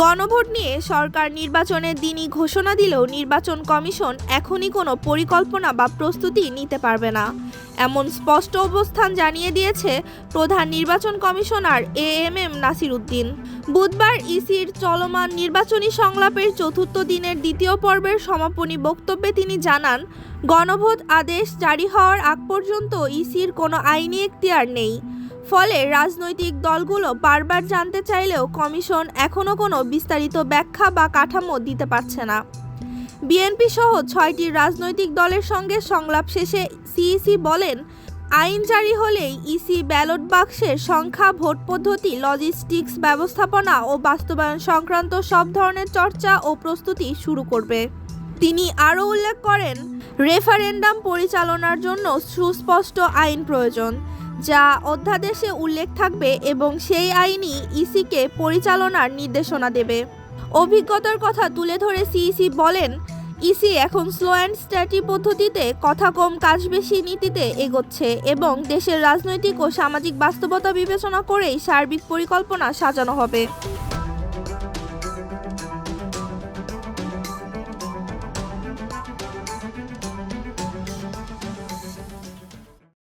গণভোট নিয়ে সরকার নির্বাচনের দিনই ঘোষণা দিলেও নির্বাচন কমিশন এখনই কোনো পরিকল্পনা বা প্রস্তুতি নিতে পারবে না। এমন স্পষ্ট অবস্থান জানিয়ে দিয়েছে প্রধান নির্বাচন commissioner A M M Nasir Uddin বুধবার ইসির চলমান নির্বাচনী সংলাপের চতুর্থ দিনের দ্বিতীয় পর্বের সমাপনী বক্তব্যে তিনি জানান, গণভোট আদেশ জারি হওয়ার আগ পর্যন্ত ইসির কোনো আইনি এখতিয়ার নেই। ফলে রাজনৈতিক দলগুলো বারবার জানতে চাইলেও কমিশন এখনও কোনো বিস্তারিত ব্যাখ্যা বা কাঠামো দিতে পারছে না। বিএনপি সহ ছয়টি রাজনৈতিক দলের সঙ্গে সংলাপ শেষে সিইসি বলেন, আইন জারি হলেই ইসি ব্যালট বাক্সের সংখ্যা, ভোট পদ্ধতি, লজিস্টিক্স ব্যবস্থাপনা ও বাস্তবায়ন সংক্রান্ত সব ধরনের চর্চা ও প্রস্তুতি শুরু করবে। তিনি আরও উল্লেখ করেন, রেফারেন্ডাম পরিচালনার জন্য সুস্পষ্ট আইন প্রয়োজন। যা অধ্যাদেশে উল্লেখ থাকবে এবং সেই আইনই ইসিকে পরিচালনার নির্দেশনা দেবে। অভিজ্ঞতার কথা তুলে ধরে সিইসি বলেন, ইসি এখন স্লো অ্যান্ড স্ট্যাটি পদ্ধতিতে কথা কম, কাজ বেশি নীতিতে এগোচ্ছে এবং দেশের রাজনৈতিক ও সামাজিক বাস্তবতা বিবেচনা করেই সার্বিক পরিকল্পনা সাজানো হবে।